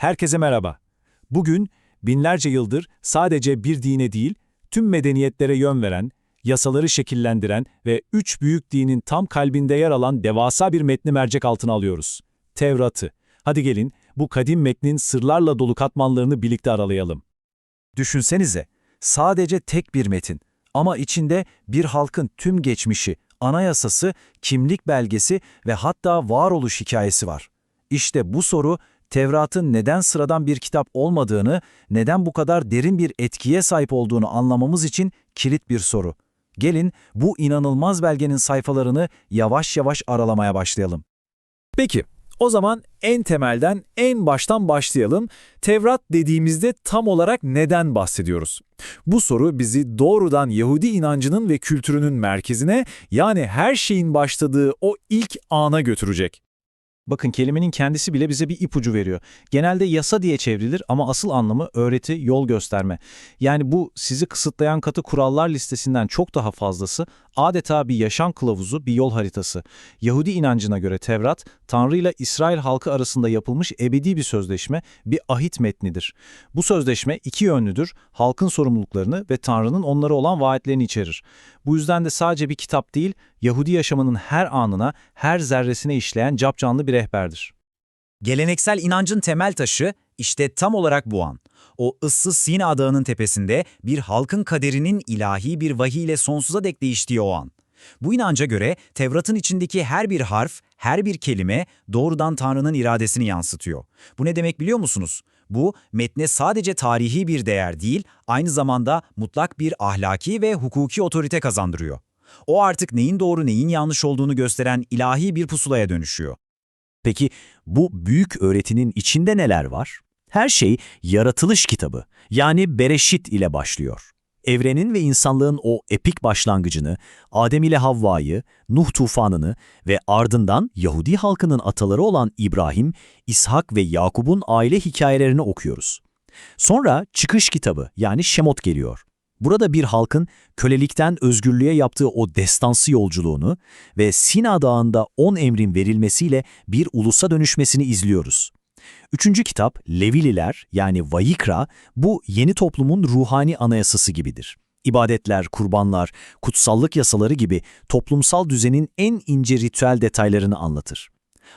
Herkese merhaba. Bugün binlerce yıldır sadece bir dine değil, tüm medeniyetlere yön veren, yasaları şekillendiren ve üç büyük dinin tam kalbinde yer alan devasa bir metni mercek altına alıyoruz. Tevrat'ı. Hadi gelin bu kadim metnin sırlarla dolu katmanlarını birlikte aralayalım. Düşünsenize, sadece tek bir metin ama içinde bir halkın tüm geçmişi, anayasası, kimlik belgesi ve hatta varoluş hikayesi var. İşte bu soru Tevrat'ın neden sıradan bir kitap olmadığını, neden bu kadar derin bir etkiye sahip olduğunu anlamamız için kilit bir soru. Gelin bu inanılmaz belgenin sayfalarını yavaş yavaş aralamaya başlayalım. Peki, o zaman en temelden, en baştan başlayalım. Tevrat dediğimizde tam olarak neden bahsediyoruz? Bu soru bizi doğrudan Yahudi inancının ve kültürünün merkezine, yani her şeyin başladığı o ilk ana götürecek. Bakın kelimenin kendisi bile bize bir ipucu veriyor. Genelde yasa diye çevrilir ama asıl anlamı öğreti, yol gösterme. Yani bu sizi kısıtlayan katı kurallar listesinden çok daha fazlası adeta bir yaşam kılavuzu, bir yol haritası. Yahudi inancına göre Tevrat, Tanrı ile İsrail halkı arasında yapılmış ebedi bir sözleşme, bir ahit metnidir. Bu sözleşme iki yönlüdür, halkın sorumluluklarını ve Tanrı'nın onlara olan vaatlerini içerir. Bu yüzden de sadece bir kitap değil, Yahudi yaşamının her anına, her zerresine işleyen capcanlı bir rehberdir. Geleneksel inancın temel taşı işte tam olarak bu an. O ıssız Sina Dağı'nın tepesinde bir halkın kaderinin ilahi bir vahiy ile sonsuza dek değiştiği o an. Bu inanca göre Tevrat'ın içindeki her bir harf, her bir kelime doğrudan Tanrı'nın iradesini yansıtıyor. Bu ne demek biliyor musunuz? Bu, metne sadece tarihi bir değer değil, aynı zamanda mutlak bir ahlaki ve hukuki otorite kazandırıyor. O artık neyin doğru neyin yanlış olduğunu gösteren ilahi bir pusulaya dönüşüyor. Peki bu büyük öğretinin içinde neler var? Her şey yaratılış kitabı yani Bereşit ile başlıyor. Evrenin ve insanlığın o epik başlangıcını, Adem ile Havva'yı, Nuh tufanını ve ardından Yahudi halkının ataları olan İbrahim, İshak ve Yakub'un aile hikayelerini okuyoruz. Sonra çıkış kitabı yani Şemot geliyor. Burada bir halkın kölelikten özgürlüğe yaptığı o destansı yolculuğunu ve Sina Dağı'nda on emrin verilmesiyle bir ulusa dönüşmesini izliyoruz. Üçüncü kitap Levililer yani Vayikra bu yeni toplumun ruhani anayasası gibidir. İbadetler, kurbanlar, kutsallık yasaları gibi toplumsal düzenin en ince ritüel detaylarını anlatır.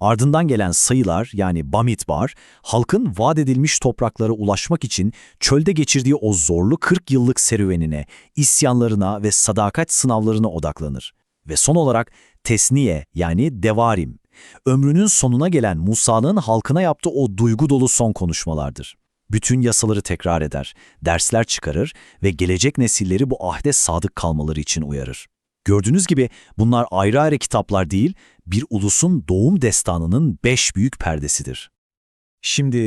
Ardından gelen sayılar yani Bamidbar, halkın vaat edilmiş topraklara ulaşmak için çölde geçirdiği o zorlu 40 yıllık serüvenine, isyanlarına ve sadakat sınavlarına odaklanır. Ve son olarak Tesniye yani Devarim, ömrünün sonuna gelen Musa'nın halkına yaptığı o duygu dolu son konuşmalardır. Bütün yasaları tekrar eder, dersler çıkarır ve gelecek nesilleri bu ahde sadık kalmaları için uyarır. Gördüğünüz gibi bunlar ayrı ayrı kitaplar değil, bir ulusun doğum destanının beş büyük perdesidir. Şimdi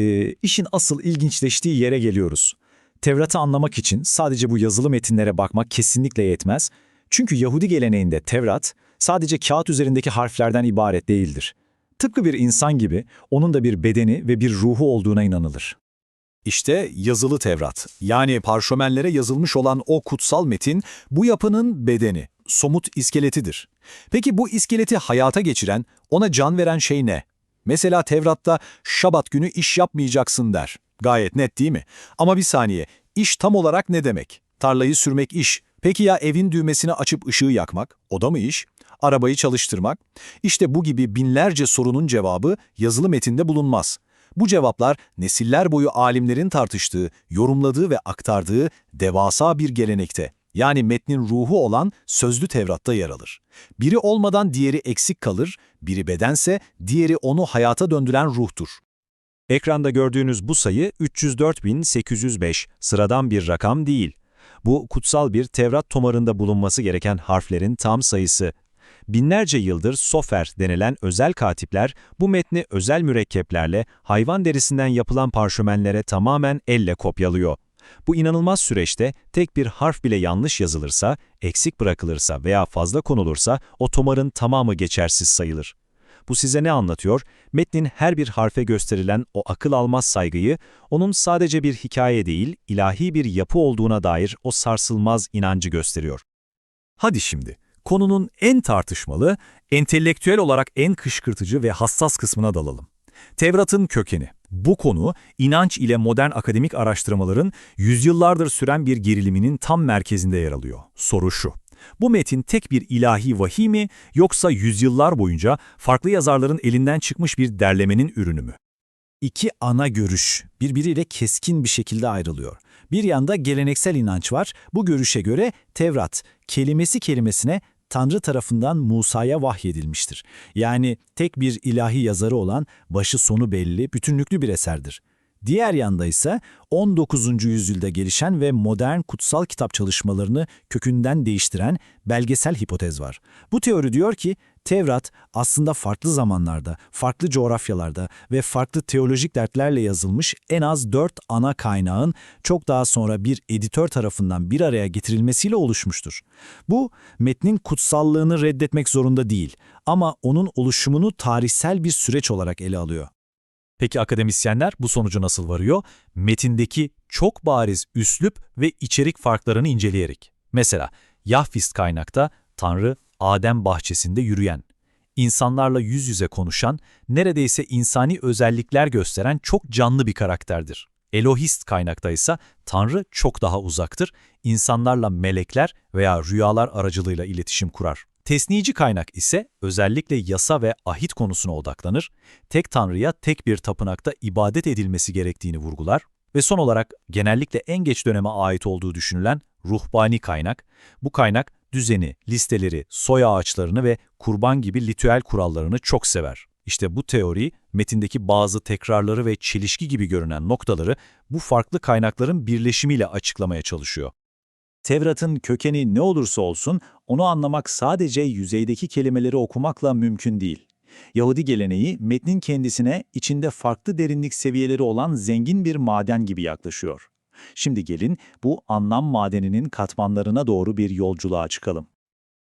işin asıl ilginçleştiği yere geliyoruz. Tevrat'ı anlamak için sadece bu yazılı metinlere bakmak kesinlikle yetmez. Çünkü Yahudi geleneğinde Tevrat sadece kağıt üzerindeki harflerden ibaret değildir. Tıpkı bir insan gibi onun da bir bedeni ve bir ruhu olduğuna inanılır. İşte yazılı Tevrat, yani parşömenlere yazılmış olan o kutsal metin bu yapının bedeni, somut iskeletidir. Peki bu iskeleti hayata geçiren, ona can veren şey ne? Mesela Tevrat'ta şabat günü iş yapmayacaksın der. Gayet net değil mi? Ama bir saniye, iş tam olarak ne demek? Tarlayı sürmek iş. Peki ya evin düğmesini açıp ışığı yakmak? O da mı iş? Arabayı çalıştırmak? İşte bu gibi binlerce sorunun cevabı yazılı metinde bulunmaz. Bu cevaplar nesiller boyu alimlerin tartıştığı, yorumladığı ve aktardığı devasa bir gelenekte. Yani metnin ruhu olan sözlü Tevrat'ta yer alır. Biri olmadan diğeri eksik kalır, biri bedense diğeri onu hayata döndüren ruhtur. Ekranda gördüğünüz bu sayı 304.805, sıradan bir rakam değil. Bu kutsal bir Tevrat tomarında bulunması gereken harflerin tam sayısı. Binlerce yıldır sofer denilen özel katipler bu metni özel mürekkeplerle hayvan derisinden yapılan parşömenlere tamamen elle kopyalıyor. Bu inanılmaz süreçte tek bir harf bile yanlış yazılırsa, eksik bırakılırsa veya fazla konulursa o tomarın tamamı geçersiz sayılır. Bu size ne anlatıyor? Metnin her bir harfe gösterilen o akıl almaz saygıyı, onun sadece bir hikaye değil, ilahi bir yapı olduğuna dair o sarsılmaz inancı gösteriyor. Hadi şimdi, konunun en tartışmalı, entelektüel olarak en kışkırtıcı ve hassas kısmına dalalım. Tevrat'ın kökeni. Bu konu, inanç ile modern akademik araştırmaların yüzyıllardır süren bir geriliminin tam merkezinde yer alıyor. Soru şu. Bu metin tek bir ilahi vahiy mi yoksa yüzyıllar boyunca farklı yazarların elinden çıkmış bir derlemenin ürünü mü? İki ana görüş birbiriyle keskin bir şekilde ayrılıyor. Bir yanda geleneksel inanç var. Bu görüşe göre Tevrat kelimesi kelimesine Tanrı tarafından Musa'ya vahyedilmiştir. Yani tek bir ilahi yazarı olan başı sonu belli, bütünlüklü bir eserdir. Diğer yanda ise 19. yüzyılda gelişen ve modern kutsal kitap çalışmalarını kökünden değiştiren belgesel hipotez var. Bu teori diyor ki Tevrat aslında farklı zamanlarda, farklı coğrafyalarda ve farklı teolojik dertlerle yazılmış en az dört ana kaynağın çok daha sonra bir editör tarafından bir araya getirilmesiyle oluşmuştur. Bu, metnin kutsallığını reddetmek zorunda değil ama onun oluşumunu tarihsel bir süreç olarak ele alıyor. Peki akademisyenler bu sonucu nasıl varıyor? Metindeki çok bariz üslup ve içerik farklarını inceleyerek. Mesela Yahvist kaynakta Tanrı Adem bahçesinde yürüyen, insanlarla yüz yüze konuşan, neredeyse insani özellikler gösteren çok canlı bir karakterdir. Elohist kaynakta Tanrı çok daha uzaktır, insanlarla melekler veya rüyalar aracılığıyla iletişim kurar. Tesnici kaynak ise özellikle yasa ve ahit konusuna odaklanır, tek Tanrı'ya tek bir tapınakta ibadet edilmesi gerektiğini vurgular ve son olarak genellikle en geç döneme ait olduğu düşünülen ruhbani kaynak, bu kaynak düzeni, listeleri, soy ağaçlarını ve kurban gibi litüel kurallarını çok sever. İşte bu teori, metindeki bazı tekrarları ve çelişki gibi görünen noktaları bu farklı kaynakların birleşimiyle açıklamaya çalışıyor. Tevrat'ın kökeni ne olursa olsun, onu anlamak sadece yüzeydeki kelimeleri okumakla mümkün değil. Yahudi geleneği, metnin kendisine içinde farklı derinlik seviyeleri olan zengin bir maden gibi yaklaşıyor. Şimdi gelin bu anlam madeninin katmanlarına doğru bir yolculuğa çıkalım.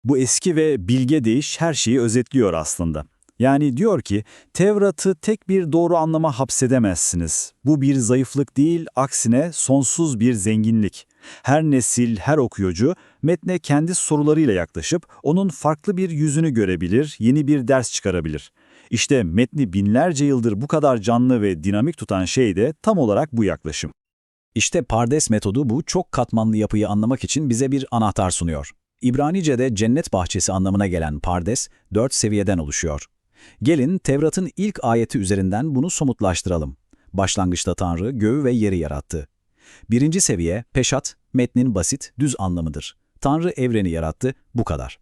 Bu eski ve bilge deyiş her şeyi özetliyor aslında. Yani diyor ki, Tevrat'ı tek bir doğru anlama hapsedemezsiniz. Bu bir zayıflık değil, aksine sonsuz bir zenginlik. Her nesil, her okuyucu metne kendi sorularıyla yaklaşıp onun farklı bir yüzünü görebilir, yeni bir ders çıkarabilir. İşte metni binlerce yıldır bu kadar canlı ve dinamik tutan şey de tam olarak bu yaklaşım. İşte Pardes metodu bu çok katmanlı yapıyı anlamak için bize bir anahtar sunuyor. İbranice'de cennet bahçesi anlamına gelen Pardes, dört seviyeden oluşuyor. Gelin Tevrat'ın ilk ayeti üzerinden bunu somutlaştıralım. Başlangıçta Tanrı göğü ve yeri yarattı. Birinci seviye, Peşat, metnin basit, düz anlamıdır. Tanrı evreni yarattı, bu kadar.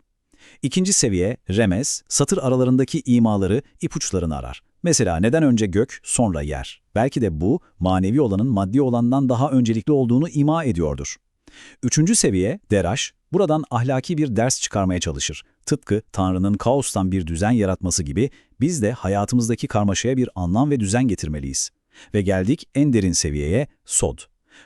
İkinci seviye, Remez, satır aralarındaki imaları, ipuçlarını arar. Mesela neden önce gök, sonra yer? Belki de bu, manevi olanın maddi olandan daha öncelikli olduğunu ima ediyordur. Üçüncü seviye, Deraş, buradan ahlaki bir ders çıkarmaya çalışır. Tıpkı Tanrı'nın kaostan bir düzen yaratması gibi biz de hayatımızdaki karmaşaya bir anlam ve düzen getirmeliyiz. Ve geldik en derin seviyeye, Sod.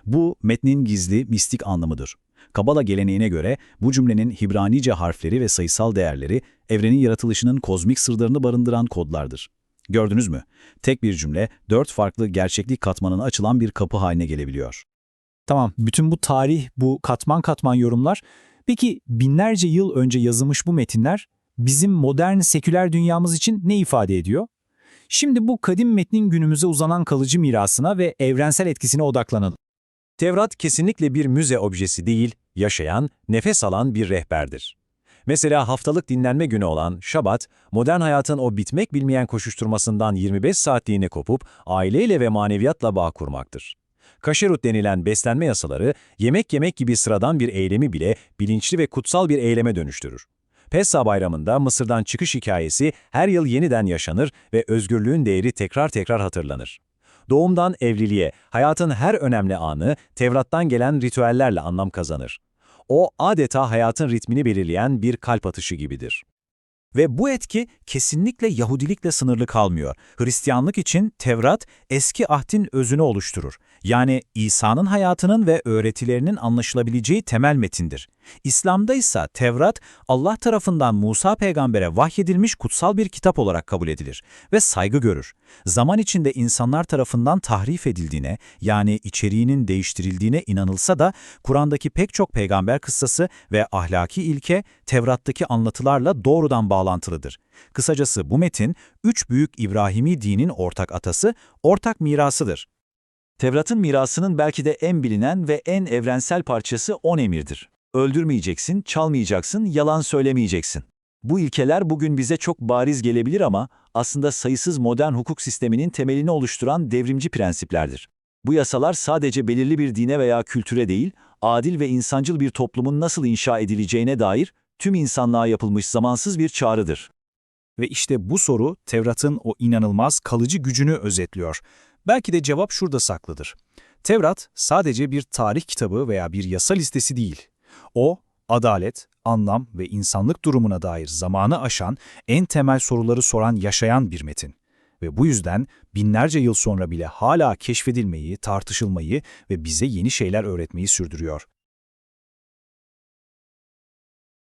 Bu metnin gizli, mistik anlamıdır. Kabala geleneğine göre bu cümlenin Hibranice harfleri ve sayısal değerleri evrenin yaratılışının kozmik sırlarını barındıran kodlardır. Gördünüz mü? Tek bir cümle dört farklı gerçeklik katmanına açılan bir kapı haline gelebiliyor. Tamam, bütün bu tarih, bu katman katman yorumlar. Peki binlerce yıl önce yazılmış bu metinler bizim modern seküler dünyamız için ne ifade ediyor? Şimdi bu kadim metnin günümüze uzanan kalıcı mirasına ve evrensel etkisine odaklanalım. Tevrat kesinlikle bir müze objesi değil, yaşayan, nefes alan bir rehberdir. Mesela haftalık dinlenme günü olan Şabat, modern hayatın o bitmek bilmeyen koşuşturmasından 25 saatliğine kopup aileyle ve maneviyatla bağ kurmaktır. Kaşerut denilen beslenme yasaları, yemek yemek gibi sıradan bir eylemi bile bilinçli ve kutsal bir eyleme dönüştürür. Pessa bayramında Mısır'dan çıkış hikayesi her yıl yeniden yaşanır ve özgürlüğün değeri tekrar tekrar hatırlanır. Doğumdan evliliğe, hayatın her önemli anı Tevrat'tan gelen ritüellerle anlam kazanır. O adeta hayatın ritmini belirleyen bir kalp atışı gibidir. Ve bu etki kesinlikle Yahudilikle sınırlı kalmıyor. Hristiyanlık için Tevrat eski ahdin özünü oluşturur. Yani İsa'nın hayatının ve öğretilerinin anlaşılabileceği temel metindir. İslam'da ise Tevrat, Allah tarafından Musa peygambere vahyedilmiş kutsal bir kitap olarak kabul edilir ve saygı görür. Zaman içinde insanlar tarafından tahrif edildiğine, yani içeriğinin değiştirildiğine inanılsa da, Kur'an'daki pek çok peygamber kıssası ve ahlaki ilke, Tevrat'taki anlatılarla doğrudan bağlantılıdır. Kısacası bu metin, üç büyük İbrahimi dinin ortak atası, ortak mirasıdır. Tevrat'ın mirasının belki de en bilinen ve en evrensel parçası on emirdir. Öldürmeyeceksin, çalmayacaksın, yalan söylemeyeceksin. Bu ilkeler bugün bize çok bariz gelebilir ama aslında sayısız modern hukuk sisteminin temelini oluşturan devrimci prensiplerdir. Bu yasalar sadece belirli bir dine veya kültüre değil, adil ve insancıl bir toplumun nasıl inşa edileceğine dair tüm insanlığa yapılmış zamansız bir çağrıdır. Ve işte bu soru Tevrat'ın o inanılmaz kalıcı gücünü özetliyor. Belki de cevap şurada saklıdır. Tevrat sadece bir tarih kitabı veya bir yasa listesi değil. O, adalet, anlam ve insanlık durumuna dair zamanı aşan, en temel soruları soran yaşayan bir metin. Ve bu yüzden binlerce yıl sonra bile hala keşfedilmeyi, tartışılmayı ve bize yeni şeyler öğretmeyi sürdürüyor.